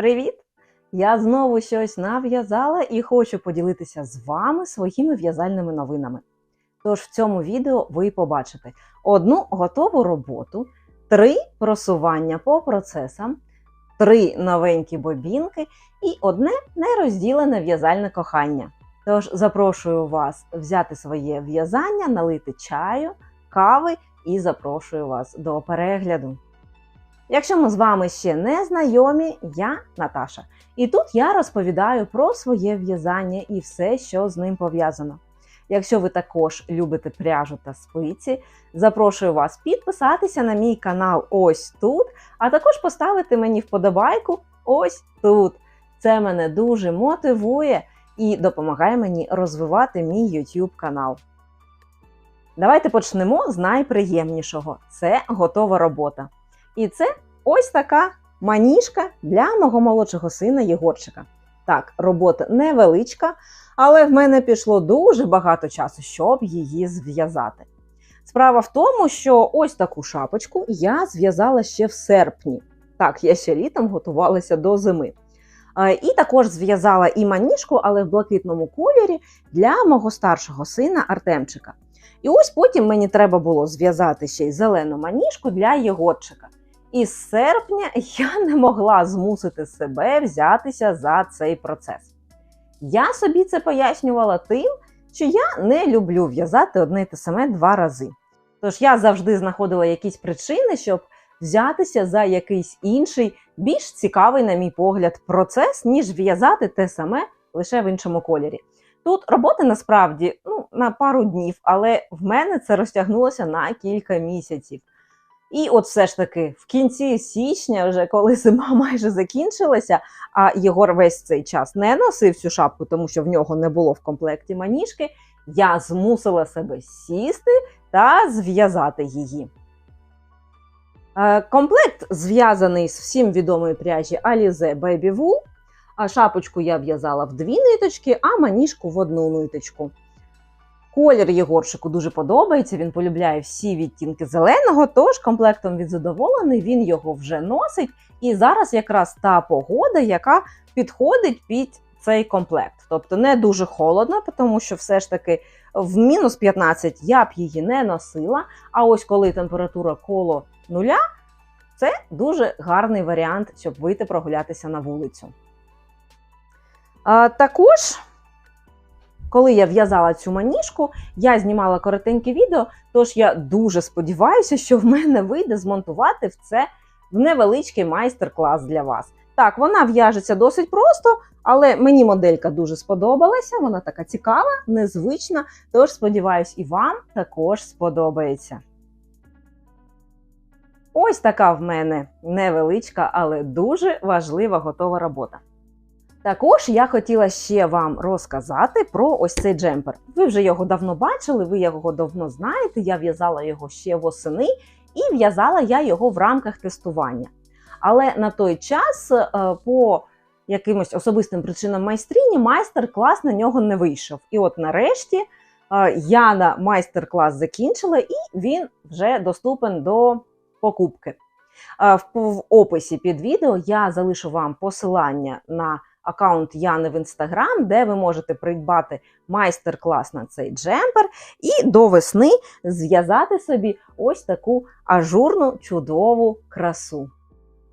Привіт! Я знову щось нав'язала і хочу поділитися з вами своїми в'язальними новинами. Тож в цьому відео ви побачите одну готову роботу, три просування по процесам, три новенькі бобінки і одне нерозділене в'язальне кохання. Тож запрошую вас взяти своє в'язання, налити чаю, кави і запрошую вас до перегляду. Якщо ми з вами ще не знайомі, я Наташа. І тут я розповідаю про своє в'язання і все, що з ним пов'язано. Якщо ви також любите пряжу та спиці, запрошую вас підписатися на мій канал ось тут, а також поставити мені вподобайку ось тут. Це мене дуже мотивує і допомагає мені розвивати мій YouTube канал. Давайте почнемо з найприємнішого: це готова робота. І це ось така маніжка для мого молодшого сина Єгорчика. Так, робота невеличка, але в мене пішло дуже багато часу, щоб її зв'язати. Справа в тому, що ось таку шапочку я зв'язала ще в серпні. Так, я ще літом готувалася до зими. І також зв'язала і маніжку, але в блакитному кольорі для мого старшого сина Артемчика. І ось потім мені треба було зв'язати ще й зелену маніжку для Єгорчика. І з серпня я не могла змусити себе взятися за цей процес. Я собі це пояснювала тим, що я не люблю в'язати одне й те саме два рази. Тож я завжди знаходила якісь причини, щоб взятися за якийсь інший, більш цікавий, на мій погляд, процес, ніж в'язати те саме лише в іншому кольорі. Тут роботи насправді ну, на пару днів, але в мене це розтягнулося на кілька місяців. І от все ж таки в кінці січня, вже коли зима майже закінчилася, а Єгор весь цей час не носив цю шапку, тому що в нього не було в комплекті маніжки, я змусила себе сісти та зв'язати її. Е, комплект зв'язаний з всім відомої пряжі Alize Baby Wool. Шапочку я в'язала в дві ниточки, а маніжку в одну ниточку. Колір Єгоршику дуже подобається, він полюбляє всі відтінки зеленого, тож комплектом він задоволений, він його вже носить. І зараз якраз та погода, яка підходить під цей комплект. Тобто не дуже холодно, тому що все ж таки в мінус 15 я б її не носила. А ось коли температура коло нуля, це дуже гарний варіант, щоб вийти прогулятися на вулицю. А, Також. Коли я в'язала цю маніжку, я знімала коротеньке відео, тож я дуже сподіваюся, що в мене вийде змонтувати в це невеличкий майстер-клас для вас. Так, вона в'яжеться досить просто, але мені моделька дуже сподобалася, вона така цікава, незвична, тож сподіваюсь, і вам також сподобається. Ось така в мене невеличка, але дуже важлива готова робота. Також я хотіла ще вам розказати про ось цей джемпер. Ви вже його давно бачили, ви його давно знаєте. Я в'язала його ще восени, і в'язала я його в рамках тестування. Але на той час, е, по якимось особистим причинам майстрині, майстер-клас на нього не вийшов. І от нарешті е, я на майстер-клас закінчила, і він вже доступен до покупки. Е, в описі під відео я залишу вам посилання на аккаунт Яни в інстаграм, де ви можете придбати майстер-клас на цей джемпер і до весни зв'язати собі ось таку ажурну чудову красу.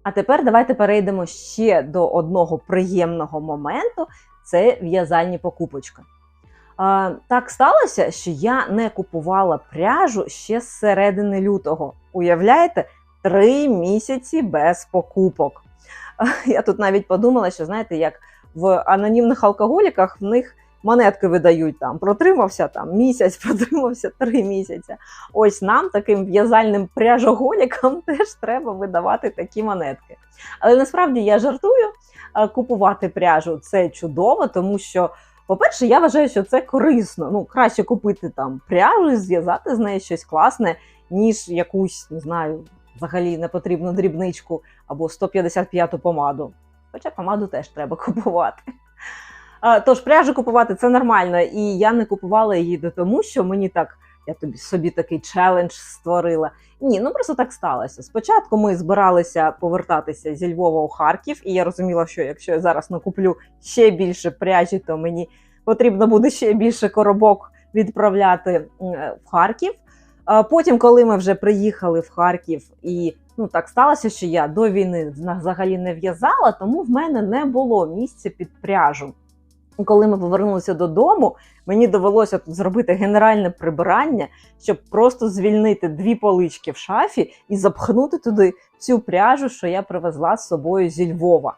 А тепер давайте перейдемо ще до одного приємного моменту це в'язальні покупочки. Так сталося, що я не купувала пряжу ще з середини лютого. Уявляєте, три місяці без покупок. Я тут навіть подумала, що знаєте, як в анонімних алкоголіках в них монетки видають там, протримався там місяць, протримався три місяці. Ось нам, таким в'язальним пряжоголікам, теж треба видавати такі монетки. Але насправді я жартую, купувати пряжу це чудово, тому що. По-перше, я вважаю, що це корисно. Ну, краще купити там пряжу зв'язати з нею щось класне, ніж якусь, не знаю, взагалі непотрібну дрібничку або 155-ту помаду. Хоча помаду теж треба купувати. Тож, пряжу купувати це нормально, і я не купувала її тому, що мені так я тобі собі такий челендж створила. Ні, ну просто так сталося. Спочатку ми збиралися повертатися зі Львова у Харків, і я розуміла, що якщо я зараз накуплю ще більше пряжі, то мені потрібно буде ще більше коробок відправляти в Харків. Потім, коли ми вже приїхали в Харків, і ну так сталося, що я до війни взагалі не в'язала, тому в мене не було місця під пряжу. Коли ми повернулися додому, мені довелося зробити генеральне прибирання, щоб просто звільнити дві полички в шафі і запхнути туди цю пряжу, що я привезла з собою зі Львова.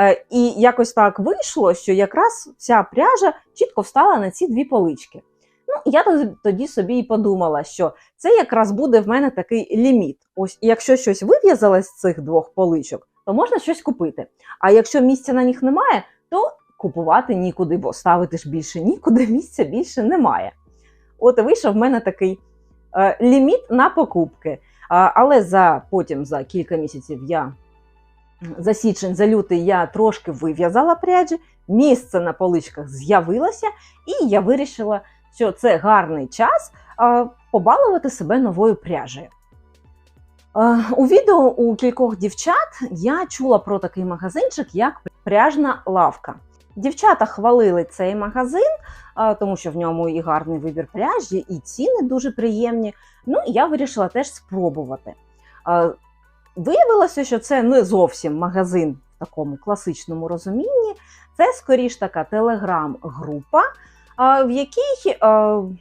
Е, і якось так вийшло, що якраз ця пряжа чітко встала на ці дві полички. Ну, я тоді- собі і подумала, що це якраз буде в мене такий ліміт. Ось якщо щось вив'язалось з цих двох поличок, то можна щось купити. А якщо місця на них немає, то купувати нікуди, бо ставити ж більше нікуди, місця більше немає. От і вийшов в мене такий е, ліміт на покупки. А, але за потім за кілька місяців я за січень, за лютий я трошки вив'язала пряджі, місце на поличках з'явилося, і я вирішила, що це гарний час побалувати себе новою пряжею. У відео у кількох дівчат я чула про такий магазинчик, як пряжна лавка. Дівчата хвалили цей магазин, тому що в ньому і гарний вибір пряжі, і ціни дуже приємні. Ну, я вирішила теж спробувати. Виявилося, що це не зовсім магазин в такому класичному розумінні. Це скоріш така телеграм-група, в якій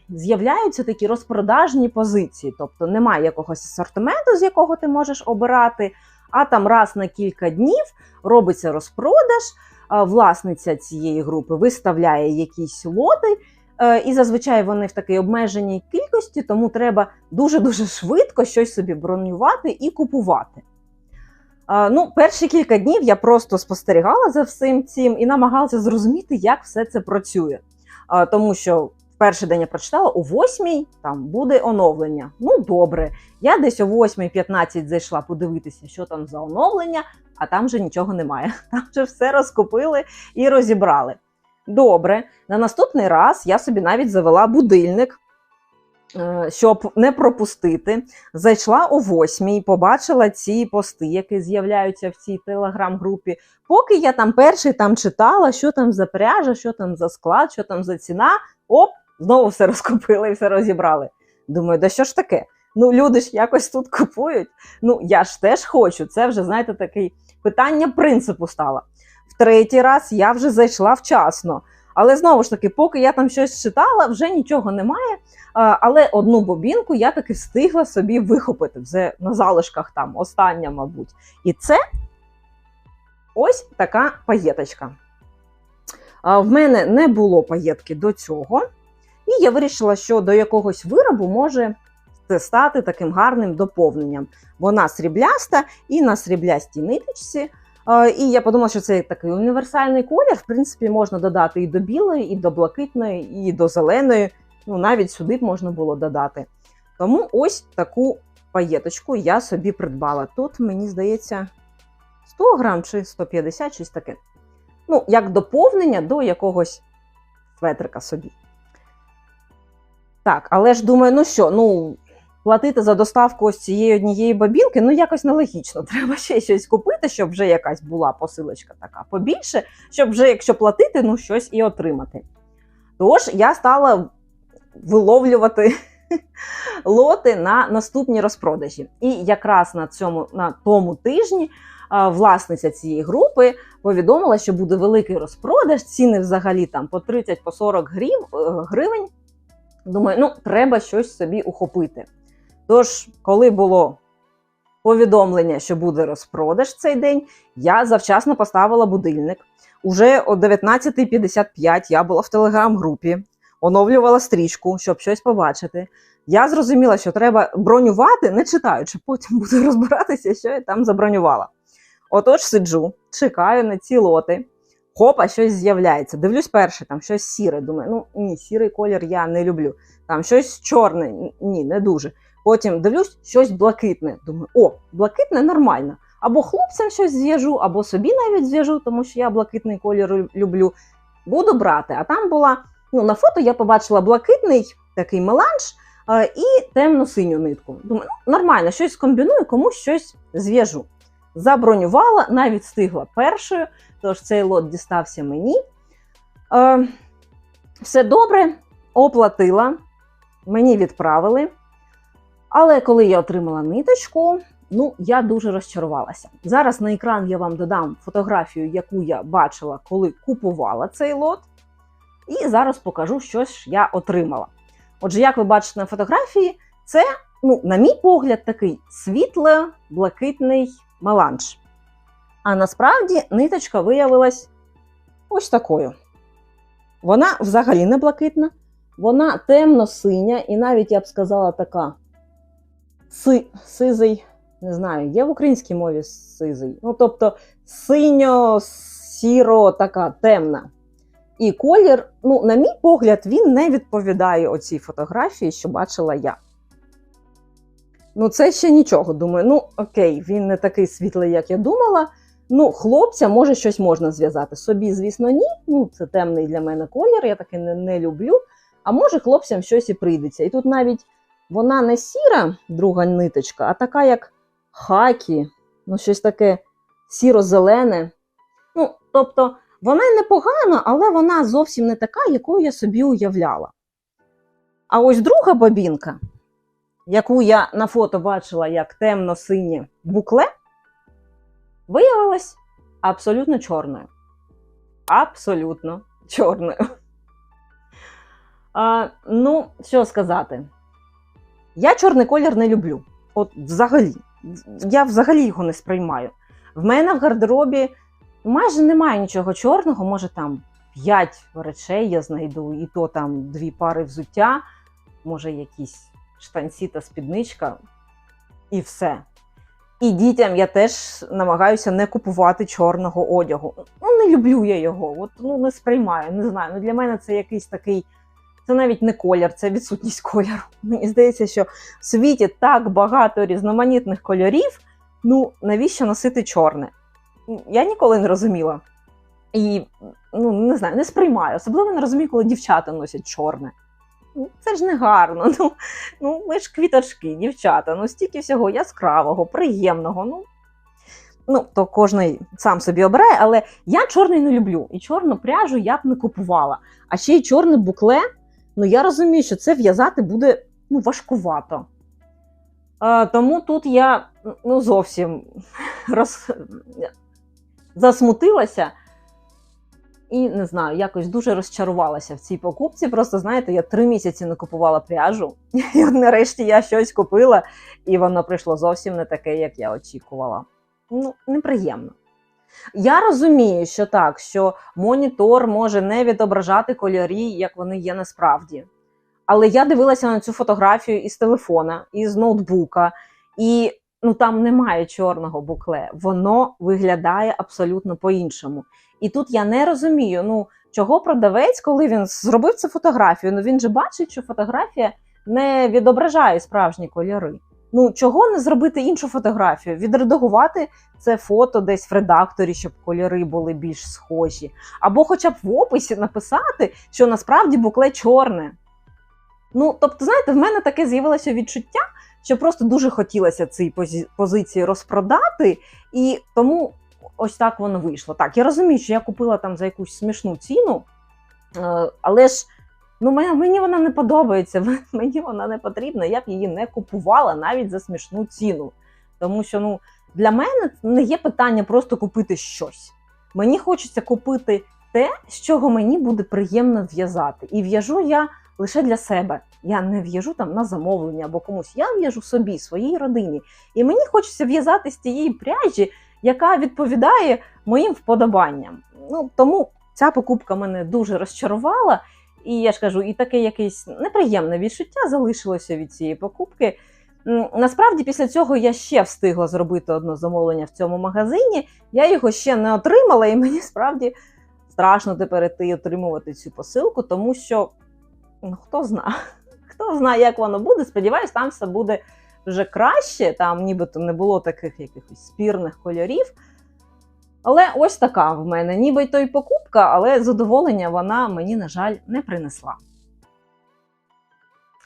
з'являються такі розпродажні позиції. Тобто немає якогось асортименту, з якого ти можеш обирати, а там раз на кілька днів робиться розпродаж. Власниця цієї групи виставляє якісь лоти, е, і зазвичай вони в такій обмеженій кількості, тому треба дуже-дуже швидко щось собі бронювати і купувати. Ну, перші кілька днів я просто спостерігала за всім цим і намагалася зрозуміти, як все це працює. Тому що в перший день я прочитала, о 8 там буде оновлення. Ну, добре. Я десь о 8.15 зайшла подивитися, що там за оновлення, а там же нічого немає. Там вже все розкупили і розібрали. Добре, на наступний раз я собі навіть завела будильник, щоб не пропустити. Зайшла о восьмій, побачила ці пости, які з'являються в цій телеграм-групі. Поки я там перший там читала, що там за пряжа, що там за склад, що там за ціна. Оп, знову все розкупили і все розібрали. Думаю, да що ж таке? Ну, люди ж якось тут купують. Ну, я ж теж хочу. Це вже, знаєте, таке питання принципу стало. В третій раз я вже зайшла вчасно. Але знову ж таки, поки я там щось читала, вже нічого немає. Але одну бобінку я таки встигла собі вихопити вже на залишках там, остання, мабуть. І це ось така паєточка. В мене не було паєтки до цього, і я вирішила, що до якогось виробу може це стати таким гарним доповненням. Вона срібляста і на сріблястій ниточці. І я подумала, що це такий універсальний колір. В принципі, можна додати і до білої, і до блакитної, і до зеленої. Ну, навіть сюди б можна було додати. Тому ось таку паєточку я собі придбала. Тут, мені здається, 100 грам чи 150, щось таке. Ну, як доповнення до якогось светрика собі. Так, але ж думаю, ну що, ну, платити за доставку ось цієї однієї бабінки, ну якось нелогічно. Треба ще щось купити, щоб вже якась була посилочка така побільше, щоб вже, якщо платити, ну щось і отримати. Тож я стала виловлювати лоти на наступні розпродажі. І якраз на цьому на тому тижні власниця цієї групи повідомила, що буде великий розпродаж, ціни взагалі там по 30 по 40 грів, е, гривень. Думаю, ну треба щось собі ухопити. Тож, коли було повідомлення, що буде розпродаж цей день, я завчасно поставила будильник. Уже о 19.55 я була в телеграм-групі, оновлювала стрічку, щоб щось побачити. Я зрозуміла, що треба бронювати, не читаючи, потім буду розбиратися, що я там забронювала. Отож, сиджу, чекаю на ці лоти. Хопа, щось з'являється. Дивлюсь перше, там щось сіре. Думаю, ну ні, сірий колір я не люблю. Там щось чорне, ні, не дуже. Потім дивлюсь, щось блакитне. Думаю, о, блакитне нормально. Або хлопцям щось зв'яжу, або собі навіть зв'яжу, тому що я блакитний колір люблю. Буду брати. А там була, ну, на фото я побачила блакитний такий меланж, е, і темно-синю нитку. Думаю, ну, нормально, щось комбіную, комусь щось зв'яжу. Забронювала, навіть встигла першою, тож цей лот дістався мені. Е, все добре, оплатила, мені відправили. Але коли я отримала ниточку, ну я дуже розчарувалася. Зараз на екран я вам додам фотографію, яку я бачила, коли купувала цей лот. І зараз покажу, що ж я отримала. Отже, як ви бачите на фотографії, це, ну, на мій погляд, такий світло-блакитний меланж. А насправді ниточка виявилась ось такою. Вона взагалі не блакитна, вона темно-синя, і навіть я б сказала така си, сизий, не знаю, є в українській мові сизий. Ну, тобто синьо-сіро, така темна. І колір, ну, на мій погляд, він не відповідає оцій фотографії, що бачила я. Ну, це ще нічого. Думаю, ну окей, він не такий світлий, як я думала. Ну, хлопця, може, щось можна зв'язати. Собі, звісно, ні. Ну, це темний для мене колір, я таки не, не люблю. А може, хлопцям щось і прийдеться. І тут навіть вона не сіра, друга ниточка, а така, як хакі, ну, щось таке сіро-зелене. Ну, тобто, вона непогана, але вона зовсім не така, якою я собі уявляла. А ось друга бобінка, яку я на фото бачила як темно-синє букле, виявилась абсолютно чорною. Абсолютно чорною. А, ну, що сказати? Я чорний колір не люблю. От взагалі. Я взагалі його не сприймаю. В мене в гардеробі майже немає нічого чорного, може там 5 речей я знайду, і то там дві пари взуття, може якісь штанці та спідничка, і все. І дітям я теж намагаюся не купувати чорного одягу. Ну, не люблю я його, от, ну не сприймаю, не знаю. Ну, Для мене це якийсь такий. Це навіть не колір, це відсутність кольору. Мені здається, що в світі так багато різноманітних кольорів. Ну, навіщо носити чорне? Я ніколи не розуміла. І ну, не знаю, не сприймаю. Особливо не розумію, коли дівчата носять чорне. Це ж не гарно. Ну, ну ми ж квіточки, дівчата, ну стільки всього яскравого, приємного. Ну, ну то кожен сам собі обирає, але я чорний не люблю. І чорну пряжу я б не купувала. А ще й чорне букле. Ну, я розумію, що це в'язати буде ну, важкувато. А, тому тут я ну, зовсім роз... засмутилася і не знаю, якось дуже розчарувалася в цій покупці. Просто, знаєте, я три місяці не купувала пряжу, і нарешті я щось купила, і воно прийшло зовсім не таке, як я очікувала. Ну, неприємно. Я розумію, що так, що монітор може не відображати кольорі, як вони є насправді. Але я дивилася на цю фотографію із телефона, із ноутбука, і ну там немає чорного букле. Воно виглядає абсолютно по-іншому. І тут я не розумію, ну чого продавець, коли він зробив цю фотографію, ну він же бачить, що фотографія не відображає справжні кольори. Ну, чого не зробити іншу фотографію? Відредагувати це фото десь в редакторі, щоб кольори були більш схожі. Або хоча б в описі написати, що насправді букле чорне. Ну, тобто, знаєте, в мене таке з'явилося відчуття, що просто дуже хотілося позі позиції розпродати, і тому ось так воно вийшло. Так, я розумію, що я купила там за якусь смішну ціну, е, але ж. Ну, мені вона не подобається, мені вона не потрібна, я б її не купувала навіть за смішну ціну. Тому що ну, для мене не є питання просто купити щось. Мені хочеться купити те, з чого мені буде приємно в'язати. І в'яжу я лише для себе. Я не в'яжу там на замовлення або комусь. Я в'яжу собі, своїй родині. І мені хочеться в'язати з тієї пряжі, яка відповідає моїм вподобанням. Ну, Тому ця покупка мене дуже розчарувала. І я ж кажу, і таке якесь неприємне відчуття залишилося від цієї покупки. Насправді, після цього я ще встигла зробити одне замовлення в цьому магазині. Я його ще не отримала, і мені справді страшно тепер іти отримувати цю посилку, тому що ну, хто знає, хто знає, як воно буде. Сподіваюсь, там все буде вже краще. Там нібито не було таких якихось спірних кольорів. Але ось така в мене, ніби то й покупка, але задоволення вона мені, на жаль, не принесла.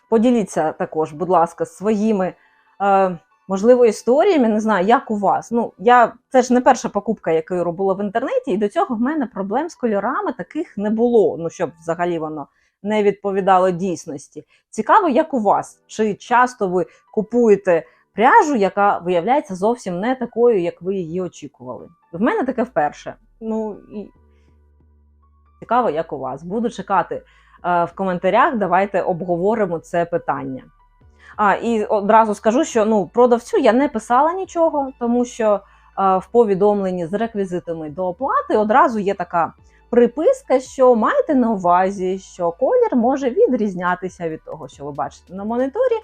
Поділіться також, будь ласка, своїми, е, можливо, історіями. Не знаю, як у вас. Ну, я це ж не перша покупка, яку я робила в інтернеті, і до цього в мене проблем з кольорами таких не було. Ну, щоб взагалі воно не відповідало дійсності. Цікаво, як у вас? Чи часто ви купуєте пряжу, яка виявляється зовсім не такою, як ви її очікували? В мене таке вперше. Ну і цікаво, як у вас. Буду чекати е, в коментарях. Давайте обговоримо це питання. А, і одразу скажу, що ну, продавцю я не писала нічого, тому що е, в повідомленні з реквізитами до оплати одразу є така приписка, що маєте на увазі, що колір може відрізнятися від того, що ви бачите на моніторі.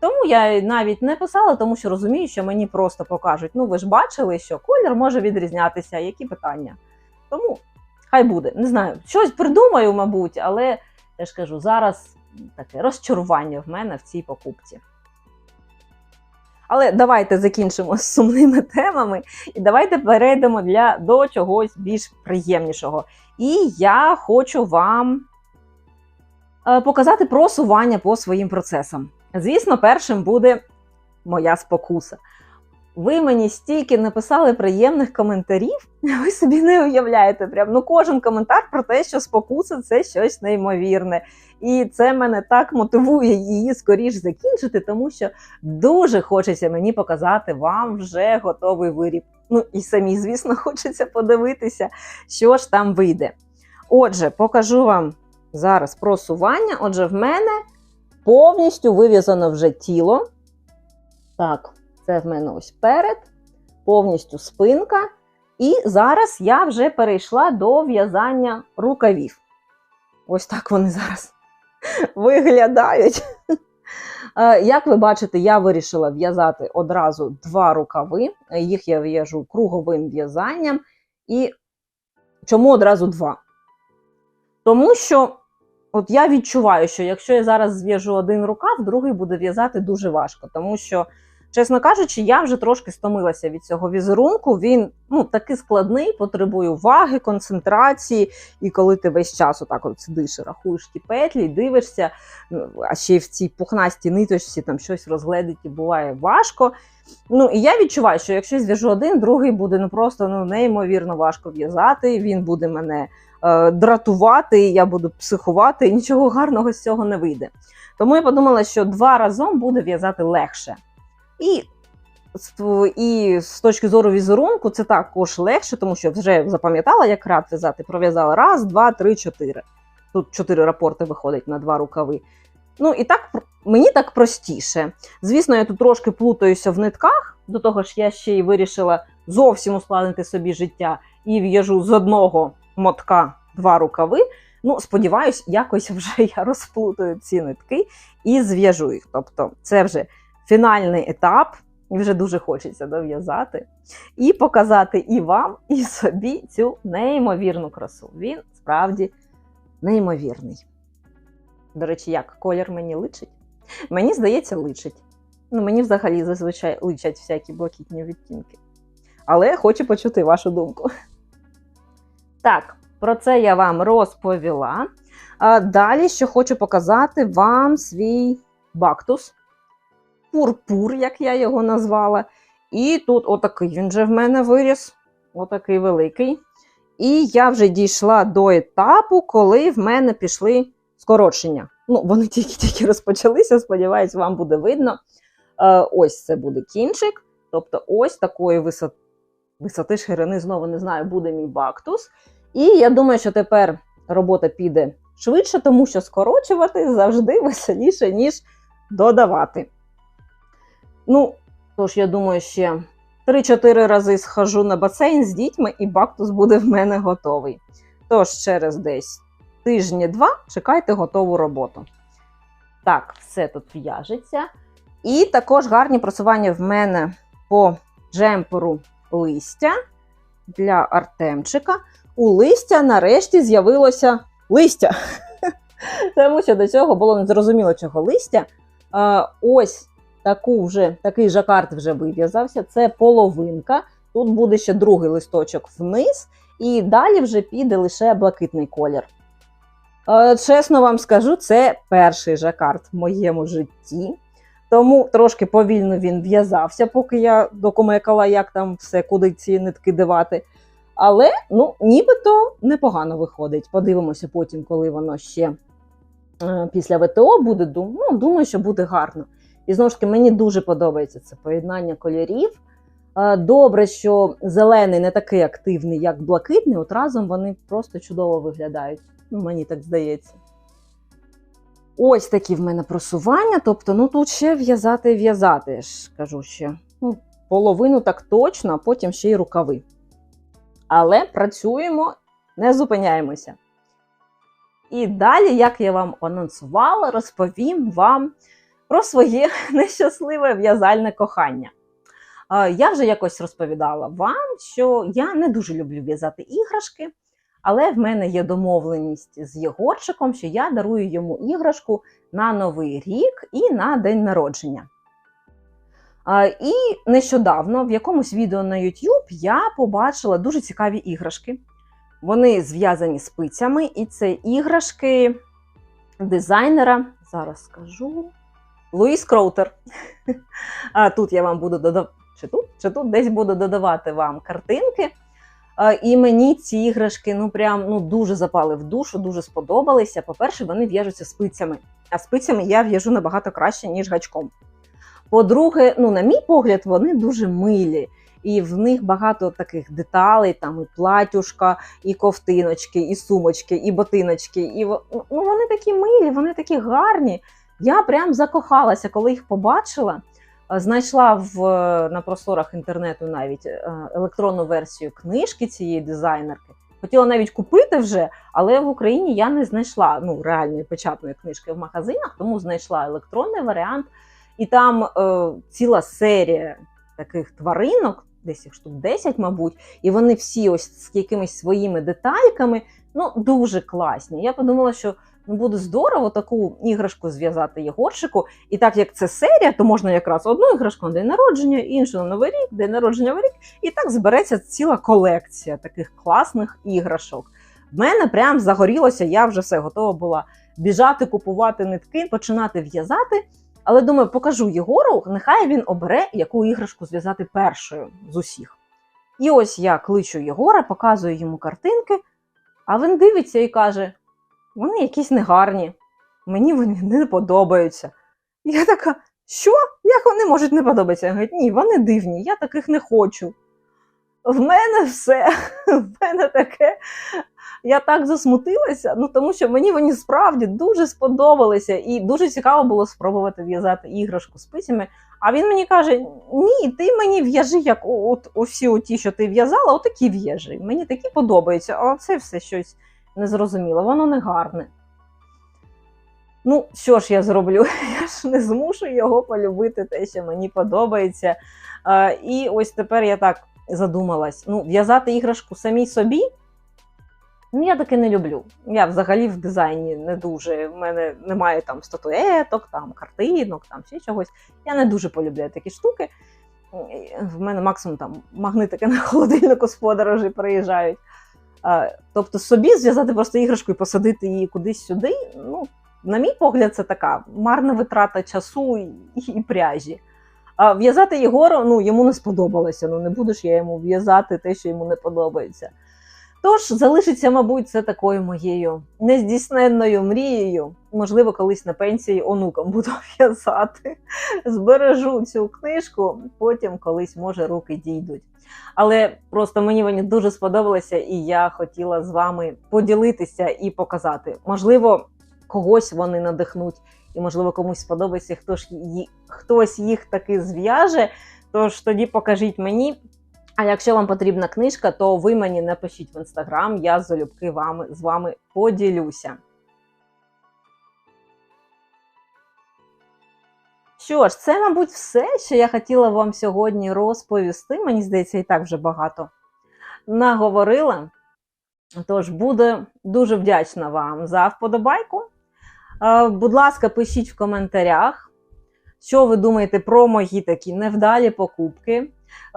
Тому я навіть не писала, тому що розумію, що мені просто покажуть: ну ви ж бачили, що колір може відрізнятися, які питання. Тому хай буде. Не знаю, щось придумаю, мабуть, але я ж кажу, зараз таке розчарування в мене в цій покупці. Але давайте закінчимо з сумними темами і давайте перейдемо для, до чогось більш приємнішого. І я хочу вам показати просування по своїм процесам. Звісно, першим буде моя спокуса. Ви мені стільки написали приємних коментарів, ви собі не уявляєте. Прям ну кожен коментар про те, що спокуса це щось неймовірне. І це мене так мотивує її скоріш закінчити, тому що дуже хочеться мені показати вам вже готовий виріб. Ну і самі, звісно, хочеться подивитися, що ж там вийде. Отже, покажу вам зараз просування. Отже, в мене повністю вив'язано вже тіло. Так, це в мене ось перед, повністю спинка. І зараз я вже перейшла до в'язання рукавів. Ось так вони зараз виглядають. Е, Як ви бачите, я вирішила в'язати одразу два рукави. Їх я в'яжу круговим в'язанням. І чому одразу два? Тому що от я відчуваю, що якщо я зараз зв'яжу один рукав, другий буде в'язати дуже важко. Тому що, чесно кажучи, я вже трошки стомилася від цього візерунку. Він ну, такий складний, потребує уваги, концентрації. І коли ти весь час отак от сидиш рахуєш ті петлі, дивишся, ну, а ще й в цій пухнастій ниточці там щось розгледіти буває важко. Ну і я відчуваю, що якщо зв'яжу один, другий буде ну просто ну неймовірно важко в'язати. Він буде мене дратувати, я буду психувати, і нічого гарного з цього не вийде. Тому я подумала, що два разом буде в'язати легше. І, і з точки зору візерунку це також легше, тому що вже запам'ятала, як рад в'язати. Пров'язала раз, два, три, чотири. Тут чотири рапорти виходить на два рукави. Ну і так мені так простіше. Звісно, я тут трошки плутаюся в нитках. До того ж, я ще й вирішила зовсім ускладнити собі життя і в'яжу з одного мотка два рукави. Ну, сподіваюсь, якось вже я розплутаю ці нитки і зв'яжу їх. Тобто, це вже фінальний етап, і вже дуже хочеться дов'язати і показати і вам, і собі цю неймовірну красу. Він справді неймовірний. До речі, як колір мені личить? Мені здається, личить. Ну, мені взагалі зазвичай личать всякі блакитні відтінки. Але хочу почути вашу думку. Так, про це я вам розповіла. Далі, що хочу показати вам свій бактус. Пурпур, як я його назвала. І тут отакий він вже в мене виріс. Отакий великий. І я вже дійшла до етапу, коли в мене пішли скорочення. Ну, вони тільки-тільки розпочалися, сподіваюсь, вам буде видно. Е, ось це буде кінчик. Тобто, ось такої висоти, висоти ширини, знову не знаю, буде мій бактус. І я думаю, що тепер робота піде швидше, тому що скорочувати завжди веселіше, ніж додавати. Ну, тож, я думаю, ще 3-4 рази схожу на басейн з дітьми, і бактус буде в мене готовий. Тож, через десь тижні-два чекайте готову роботу. Так, все тут в'яжеться. І також гарні просування в мене по джемперу листя для Артемчика. У листя нарешті з'явилося листя. Тому що до цього було незрозуміло, чого листя. Ось таку вже, такий жакард вже вив'язався. Це половинка. Тут буде ще другий листочок вниз, і далі вже піде лише блакитний колір. Чесно вам скажу, це перший жакард в моєму житті. Тому трошки повільно він в'язався, поки я докумекала, як там все, куди ці нитки дивати. Але ну, нібито непогано виходить. Подивимося потім, коли воно ще е, після ВТО буде. Ну, думаю, що буде гарно. І знову ж таки, мені дуже подобається це поєднання кольорів. Е, Добре, що зелений не такий активний, як блакитний. От разом вони просто чудово виглядають. Ну, мені так здається. Ось такі в мене просування. Тобто, ну тут ще в'язати і в'язати. Я кажу ще. Ну, половину так точно, а потім ще й рукави. Але працюємо, не зупиняємося. І далі, як я вам анонсувала, розповім вам про своє нещасливе в'язальне кохання. Я вже якось розповідала вам, що я не дуже люблю в'язати іграшки, але в мене є домовленість з Єгорчиком, що я дарую йому іграшку на Новий рік і на день народження. І нещодавно в якомусь відео на YouTube я побачила дуже цікаві іграшки. Вони зв'язані спицями, і це іграшки дизайнера. Зараз скажу. Луїс Кроутер. А тут я вам буду додавати. Чи тут? Чи тут десь буду додавати вам картинки. І мені ці іграшки ну прям ну дуже запали в душу, дуже сподобалися. По-перше, вони в'яжуться спицями. А спицями я в'яжу набагато краще, ніж гачком. По-друге, ну, на мій погляд, вони дуже милі. І в них багато таких деталей, там і платюшка, і ковтиночки, і сумочки, і ботиночки. І в- ну, вони такі милі, вони такі гарні. Я прям закохалася, коли їх побачила. Е, Знайшла в, е, на просторах інтернету навіть е, електронну версію книжки цієї дизайнерки. Хотіла навіть купити вже, але в Україні я не знайшла ну, реальної печатної книжки в магазинах, тому знайшла електронний варіант. І там е, ціла серія таких тваринок, десь їх штук 10, мабуть, і вони всі ось з якимись своїми детальками, ну дуже класні. Я подумала, що ну, буде здорово таку іграшку зв'язати Єгорчику. І так як це серія, то можна якраз одну іграшку на день народження, іншу на Новий рік, день народження Новий рік, і так збереться ціла колекція таких класних іграшок. В мене прям загорілося, я вже все готова була біжати, купувати нитки, починати в'язати. Але думаю, покажу Єгору, нехай він обере, яку іграшку зв'язати першою з усіх. І ось я кличу Єгора, показую йому картинки, а він дивиться і каже: вони якісь негарні, мені вони не подобаються. Я така, що? Як вони можуть не подобатися? Він говорить, ні, вони дивні, я таких не хочу. В мене все, в мене таке. Я так засмутилася, ну тому що мені вони справді дуже сподобалися, і дуже цікаво було спробувати в'язати іграшку спицями. А він мені каже: Ні, ти мені в'яжи, як от усі ті, що ти в'язала, отакі в'яжи. Мені такі подобаються, а це все щось незрозуміло, воно не гарне. Ну, що ж я зроблю? Я ж не змушу його полюбити те, що мені подобається. І ось тепер я так задумалась: ну, в'язати іграшку самій собі. Ну, я таки не люблю. Я взагалі в дизайні не дуже. В мене немає там статуеток, там картинок, там ще чогось. Я не дуже полюбляю такі штуки. В мене максимум там магнитики на холодильнику з подорожі приїжджають. Тобто собі зв'язати просто іграшку і посадити її кудись сюди. Ну, на мій погляд, це така марна витрата часу і, і пряжі. А в'язати Єгору, ну йому не сподобалося. Ну не будеш я йому в'язати те, що йому не подобається. Тож залишиться, мабуть, це такою моєю нездійсненною мрією. Можливо, колись на пенсії онукам буду в'язати. Збережу цю книжку, потім колись, може, руки дійдуть. Але просто мені вони дуже сподобалися, і я хотіла з вами поділитися і показати. Можливо, когось вони надихнуть, і, можливо, комусь сподобається, хто ж хтось їх таки зв'яже. Тож тоді покажіть мені. А якщо вам потрібна книжка, то ви мені напишіть в інстаграм, я залюбки вами, з вами поділюся. Що ж, це, мабуть, все, що я хотіла вам сьогодні розповісти. Мені здається, і так вже багато наговорила. Тож буду дуже вдячна вам за вподобайку. Е, Будь ласка, пишіть в коментарях, що ви думаєте про мої такі невдалі покупки.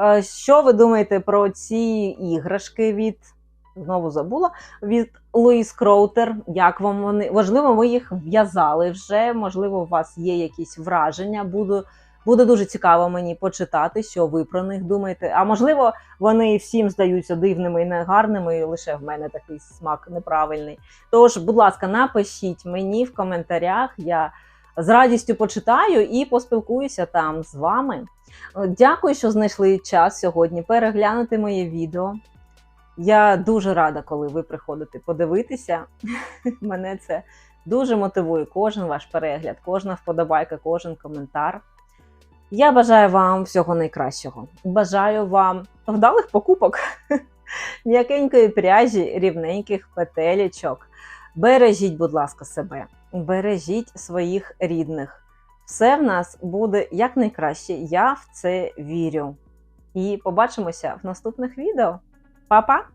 Е, Що ви думаєте про ці іграшки від знову забула від Луїс Кроутер. Як вам вони важливо, ви їх в'язали вже. Можливо, у вас є якісь враження. Буду буде дуже цікаво мені почитати, що ви про них думаєте. А можливо, вони всім здаються дивними і негарними, і лише в мене такий смак неправильний. Тож, будь ласка, напишіть мені в коментарях. Я з радістю почитаю і поспілкуюся там з вами. Дякую, що знайшли час сьогодні переглянути моє відео. Я дуже рада, коли ви приходите подивитися. Мене це дуже мотивує. Кожен ваш перегляд, кожна вподобайка, кожен коментар. Я бажаю вам всього найкращого. Бажаю вам вдалих покупок, м'якенької пряжі, рівненьких петелечок. Бережіть, будь ласка, себе, бережіть своїх рідних. Все в нас буде якнайкраще. Я в це вірю. І побачимося в наступних відео. Па-па!